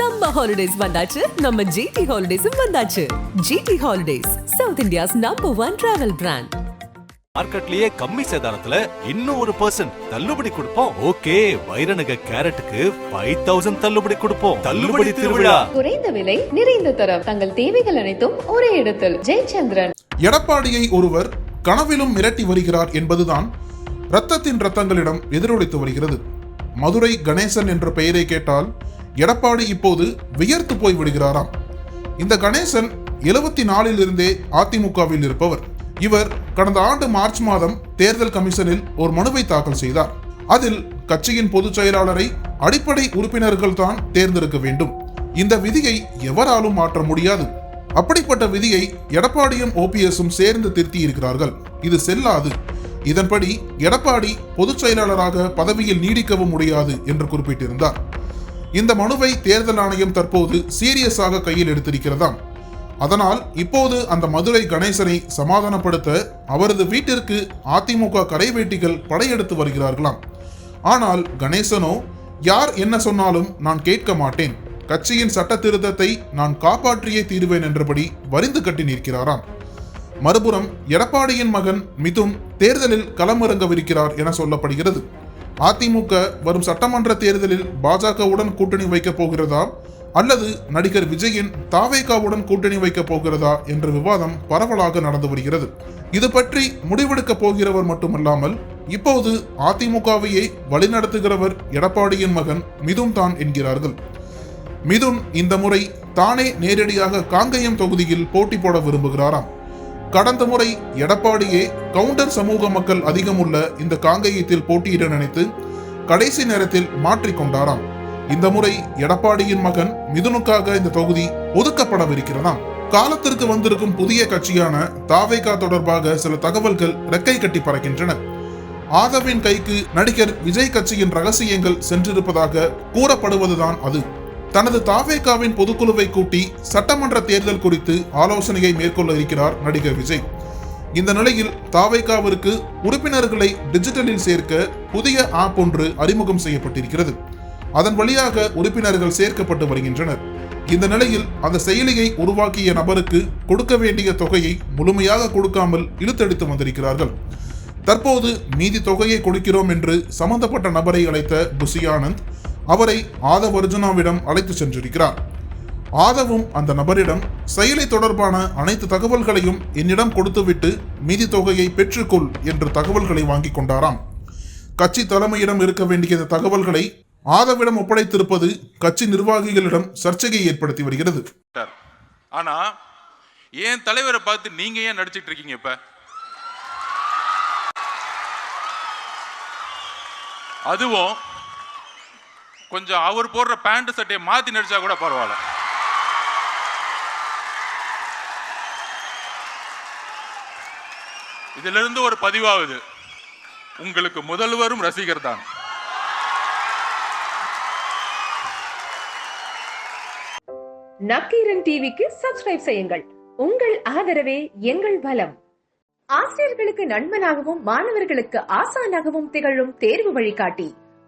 Summer holidays வந்தாச்சு. நம்ம GT ஹாலிடேஸும் வந்தாச்சு. GT holidays south India's number one travel brand மார்க்கெட்லயே கம்மி சேதாரத்துல இன்னும் ஒரு பர்சன்ட் தள்ளுபடி கொடுப்போம். ஓகே வைரநக கேரட்டுக்கு ஃபைவ் தௌசண்ட் தள்ளுபடி கொடுப்போம். தள்ளுபடி திருவிழா. குறைந்த விலை நிறைந்த தரம். தங்கள் தேவைகள் அனைத்தும் ஒரே இடத்தில். ஜெயச்சந்திரன். எடப்பாடியை ஒருவர் கனவிலும் மிரட்டி வருகிறார் என்பதுதான் ரத்தத்தின் ரத்தங்களிடம் எதிரொலித்து வருகிறது. மதுரை கணேசன் என்ற பெயரை கேட்டால் எடப்பாடி இப்போது வியர்த்து போய் விடுகிறாராம். இந்த கணேசன் எழுபத்தி நாலில் இருந்தே அதிமுகவில் இருப்பவர். இவர் கடந்த ஆண்டு மார்ச் மாதம் தேர்தல் கமிஷனில் ஒரு மனுவை தாக்கல் செய்தார். அதில் கட்சியின் பொதுச் செயலாளரை அடிப்படை உறுப்பினர்கள் தான் தேர்ந்தெடுக்க வேண்டும். இந்த விதியை எவராலும் மாற்ற முடியாது. அப்படிப்பட்ட விதியை எடப்பாடியும் ஓபிஎஸும் சேர்ந்து திருத்தி இருக்கிறார்கள் இது செல்லாது. இதன்படி எடப்பாடி பொதுச் செயலாளராக பதவியில் நீடிக்கவும் முடியாது என்று குறிப்பிட்டிருந்தார். இந்த மனுவை தேர்தல் ஆணையம் தற்போது சீரியஸாக கையில் எடுத்திருக்கிறதாம். அதனால் இப்போது அந்த மதுரை கணேசனை சமாதானப்படுத்த அவரது வீட்டிற்கு அதிமுக கரைவேட்டிகள் படையெடுத்து வருகிறார்களாம். ஆனால் கணேசனோ யார் என்ன சொன்னாலும் நான் கேட்க மாட்டேன். கட்சியின் சட்ட திருத்தத்தை நான் காப்பாற்றியே தீருவேன் என்றபடி வரிந்து கட்டி நிற்கிறாராம். மறுபுறம் எடப்பாடியின் மகன் மிதுன் தேர்தலில் களமிறங்கவிருக்கிறார் என சொல்லப்படுகிறது. அதிமுக வரும் சட்டமன்ற தேர்தலில் பாஜகவுடன் கூட்டணி வைக்கப் போகிறதா? அல்லது நடிகர் விஜயின் தாவேகாவுடன் கூட்டணி வைக்கப் போகிறதா? என்ற விவாதம் பரவலாக நடந்து வருகிறது. இது பற்றி முடிவெடுக்கப் போகிறவர் மட்டுமல்லாமல் இப்போது அதிமுகவையே வழிநடத்துகிறவர் எடப்பாடியின் மகன் மிதுன் தான் என்கிறார்கள். மிதுன் இந்த முறை தானே நேரடியாக காங்கயம் தொகுதியில் போட்டி போட விரும்புகிறாராம். கடந்த முறை எடப்பாடியே கவுண்டர் சமூக மக்கள் அதிகமுள்ள இந்த காங்கேயத்தில் போட்டியிட நினைத்து கடைசி நேரத்தில் மாற்றிக்கொண்டாராம் இந்த முறை எடப்பாடியின் மகன் மிதுனுக்காக இந்த தொகுதி ஒதுக்கப்படவிருக்கிறதாம். காலத்திற்கு வந்திருக்கும் புதிய கட்சியான தாவேகா தொடர்பாக சில தகவல்கள் ரெக்கை கட்டி பறக்கின்றன. ஆதவின் கைக்கு நடிகர் விஜய் கட்சியின் ரகசியங்கள் சென்றிருப்பதாக கூறப்படுவதுதான் அது. தனது தாவேகாவின் பொதுக்குழுவை கூட்டி சட்டமன்ற தேர்தல் குறித்து ஆலோசனையை மேற்கொள்ள இருக்கிறார் நடிகர் விஜய். இந்த நிலையில் தாவேகாவிற்கு உறுப்பினர்களை டிஜிட்டலில் சேர்க்க புதிய ஆப் ஒன்று அறிமுகம் செய்யப்பட்டிருக்கிறது. அதன் வழியாக உறுப்பினர்கள் சேர்க்கப்பட்டு வருகின்றனர். இந்த நிலையில் அந்த செயலியை உருவாக்கிய நபருக்கு கொடுக்க வேண்டிய தொகையை முழுமையாக கொடுக்காமல் இழுத்தடித்து வந்திருக்கிறார்கள். தற்போது மீதி தொகையை கொடுக்கிறோம் என்று சம்பந்தப்பட்ட நபரை அழைத்த புசி ஆனந்த் அவரை ஆதவ் அர்ஜுனாவிடம் அழைத்து சென்றிருக்கிறார். ஆதவும் அந்த நபரிடம் செயலி தொடர்பான அனைத்து தகவல்களையும் என்னிடம் கொடுத்துவிட்டு மீதி தொகையை பெற்றுக்கொள் என்று தகவல்களை வாங்கி கொண்டாராம். கட்சி தலைமையிடம் இருக்க வேண்டிய தகவல்களை ஆதவிடம் ஒப்படைத்திருப்பது கட்சி நிர்வாகிகளிடம் சர்ச்சையை ஏற்படுத்தி வருகிறது. ஆனா ஏன் தலைவரை பார்த்து நீங்க ஏன் நடிச்சிட்டு இருக்கீங்க இப்ப? அதுவும் கொஞ்சம் அவர் போடுற பேண்ட் சட்டையை மாற்றி நடிச்சா கூட பரவாயில்ல. இதிலிருந்து ஒரு பதிவாகுது உங்களுக்கு முதல்வரும் ரசிகர் தான். நக்கீரன் டிவிக்கு சப்ஸ்கிரைப் செய்யுங்கள். உங்கள் ஆதரவே எங்கள் பலம். ஆசிரியர்களுக்கு நண்பனாகவும் மாணவர்களுக்கு ஆசானாகவும் திகழும் தேர்வு வழிகாட்டி.